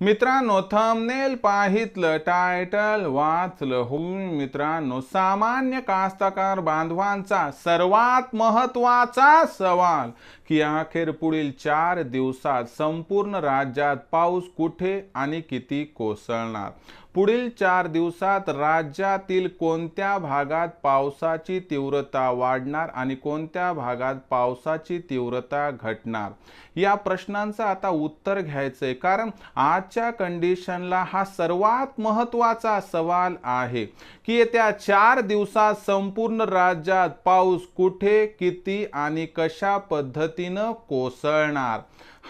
मित्रांनो thumbnail पाहितलं title वाचलं. होऊन मित्रांनो सामान्य कास्तकार बांधवांचा सर्वात महत्त्वाचा सवाल की अखेर पुढील चार दिवसात संपूर्ण राज्यात पाऊस कुठे आणि किती कोसळणार? पुढील चार दिवसात राज्यातील कोणत्या भागात पावसाची तीव्रता वाढणार आणि कोणत्या भागात पावसाची तीव्रता घटणार? या प्रश्नांचं आता उत्तर घ्यायचंय. कारण आजच्या कंडिशनला हा सर्वात महत्त्वाचा सवाल आहे. की येत्या चार दिवसात संपूर्ण राज्यात पाऊस कुठे किती आणि कशा पद्धतीनं कोसळणार?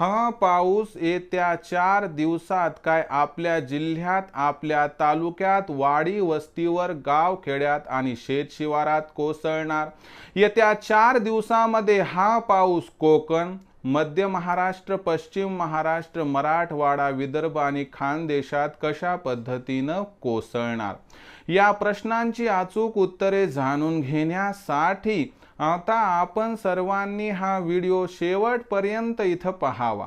हा पाऊस येत्या चार दिवसात काय आपल्या जिल्ह्यात आपल्या तालुक्यात वाडी वस्तीवर गाव खेड्यात आणि शेत शिवारात कोसळणार? येत्या चार दिवसामध्ये हा पाऊस कोकण मध्य महाराष्ट्र पश्चिम महाराष्ट्र मराठवाडा विदर्भ आणि खानदेशात कशा पद्धतीनं कोसळणार? या प्रश्नांची अचूक उत्तरे जाणून घेण्यासाठी आता आपण सर्वांनी हा व्हिडिओ शेवटपर्यंत इथं पहावा.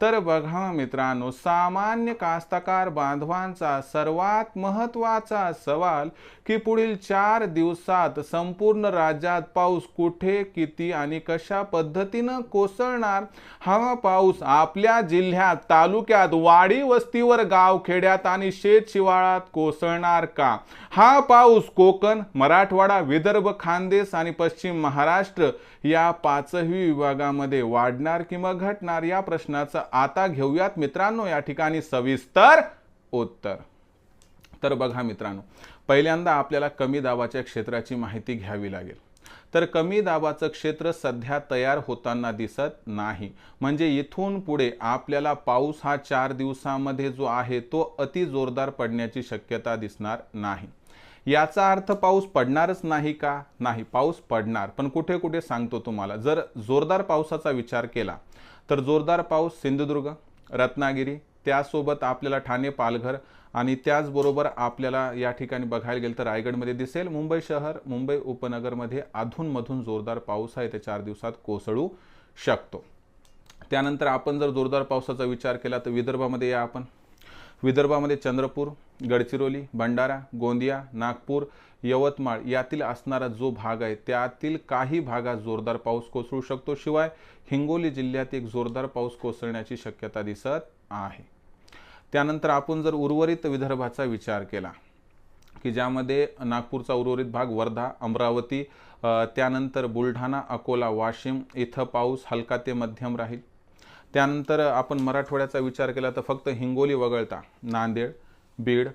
तर बघा मित्रांनो सामान्य कास्तकार बांधवांचा सर्वात महत्त्वाचा सवाल की पुढील चार दिवसात संपूर्ण राज्यात पाऊस कुठे किती आणि कशा पद्धतीनं कोसळणार? हा पाऊस आपल्या जिल्ह्यात तालुक्यात वाडी वस्तीवर गाव खेड्यात आणि शेत शिवाळात कोसळणार का? हा पाऊस कोकण मराठवाडा विदर्भ खानदेश आणि पश्चिम महाराष्ट्र या पाचही विभागामध्ये वाढणार किंवा घटणार या प्रश्नाचं आता घेऊयात मित्रांनो या ठिकाणी सविस्तर उत्तर. तर बघा मित्रांनो पहिल्यांदा आपल्याला कमी दाबाच्या क्षेत्राची माहिती घ्यावी लागेल. तर कमी दाबाचं क्षेत्र सध्या तयार होताना दिसत नाही. म्हणजे इथून पुढे आपल्याला पाऊस हा चार दिवसामध्ये जो आहे तो अति जोरदार पडण्याची शक्यता दिसणार नाही. याचा अर्थ पाऊस पडणारच नाही का? नाही पाऊस पडणार. पण कुठे कुठे सांगतो तुम्हाला. जर जोरदार पावसाचा विचार केला तर जोरदार पाऊस सिंधुदुर्ग रत्नागिरी त्यासोबत आपल्याला ठाणे पालघर आणि त्याचबरोबर आपल्याला या ठिकाणी बघायला गेलं तर रायगडमध्ये दिसेल. मुंबई शहर मुंबई उपनगरमध्ये अधूनमधून जोरदार पाऊस आहे. ते चार दिवसात कोसळू शकतो. त्यानंतर आपण जर जोरदार पावसाचा विचार केला तर विदर्भामध्ये या आपण विदर्भामध्ये चंद्रपूर गडचिरोली भंडारा गोंदिया नागपूर यवतमाळ यातील असणारा जो भाग आहे त्यातील काही भागात जोरदार पाऊस कोसळू शकतो. शिवाय हिंगोली जिल्ह्यात एक जोरदार पाऊस कोसळण्याची शक्यता दिसत आहे. त्यानंतर आपण जर उर्वरित विदर्भाचा विचार केला की ज्यामध्ये नागपूरचा उर्वरित भाग वर्धा अमरावती त्यानंतर बुलढाणा अकोला वाशिम इथं पाऊस हलका ते मध्यम राहील. त्यानंतर आपण मराठवाड्याचा विचार केला तर फक्त हिंगोली वगळता नांदेड बीड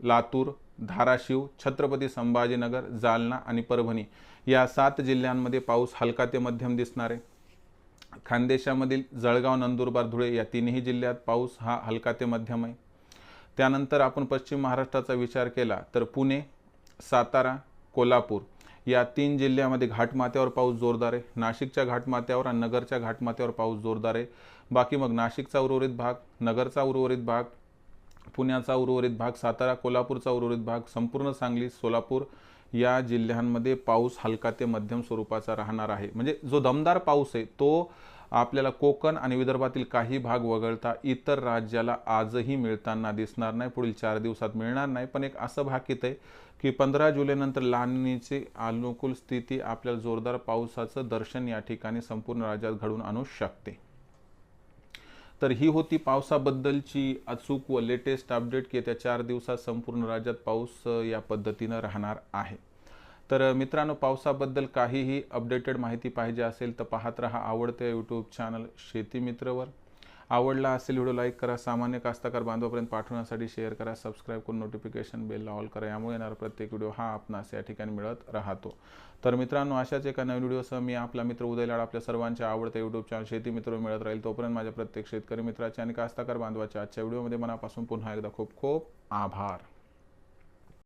लातूर धाराशिव छत्रपती संभाजीनगर जालना आणि परभणी या सात जिल्ह्यांमध्ये पाऊस हलका ते मध्यम दिसणार आहे. खानदेशामधील जळगाव नंदुरबार धुळे या तिन्ही जिल्ह्यात पाऊस हा हलका ते मध्यम आहे. त्यानंतर आपण पश्चिम महाराष्ट्राचा विचार केला तर पुणे सातारा कोल्हापूर या तीन जिल्ह्यामध्ये घाटमाथ्यावर पाऊस जोरदार आहे. नाशिकच्या घाटमाथ्यावर आणि नगरच्या घाटमाथ्यावर पाऊस जोरदार आहे. बाकी मग नाशिकचा उर्वरित भाग नगरचा उर्वरित भाग पुण्याचा उर्वरित भाग सातारा कोल्हापूरचा उर्वरित भाग संपूर्ण सांगली सोलापूर या जिल्ह्यांमध्ये पाऊस हलका ते मध्यम स्वरूपाचा राहणार आहे. म्हणजे जो दमदार पाऊस आहे तो आपल्याला कोकण आणि विदर्भातील काही भाग वगळता इतर राज्याला आजही मिळताना दिसणार नाही. पुढील चार दिवसात मिळणार नाही. पण एक असं भाकीत आहे की पंधरा जुलैनंतर लानिनीची अनुकूल स्थिती आपल्याला जोरदार पावसाचं दर्शन या ठिकाणी संपूर्ण राज्यात घडून आणू शकते. तर ही होती पावसाबद्दलची अचूक व लेटेस्ट अपडेट की येत्या चार दिवसात संपूर्ण राज्यात पाऊस या पद्धतीनं राहणार आहे. तर मित्रांनो पावसाबद्दल काहीही अपडेटेड माहिती पाहिजे असेल तर पाहत रहा आवडत्या यूट्यूब चॅनल शेती मित्रवर. आवडला असेल व्हिडिओ लाईक करा सामान्य कास्तकार बांधवापर्यंत पाठवण्यासाठी शेअर करा सबस्क्राईब करून नोटिफिकेशन बेल ऑल करा यामुळे येणारा प्रत्येक व्हिडिओ हा आपणास या ठिकाणी मिळत राहतो. तर मित्रांनो अशाच एका नवीन व्हिडिओसह मी आपला मित्र उदय लाड आपल्या सर्वांच्या आवडत्या यूट्यूब चॅनल शेती मित्र मिळत राहील. तोपर्यंत माझ्या प्रत्येक शेतकरी मित्राचे आणि कास्ताकार बांधवाच्या आजच्या व्हिडिओमध्ये मनापासून पुन्हा एकदा खूप खूप आभार.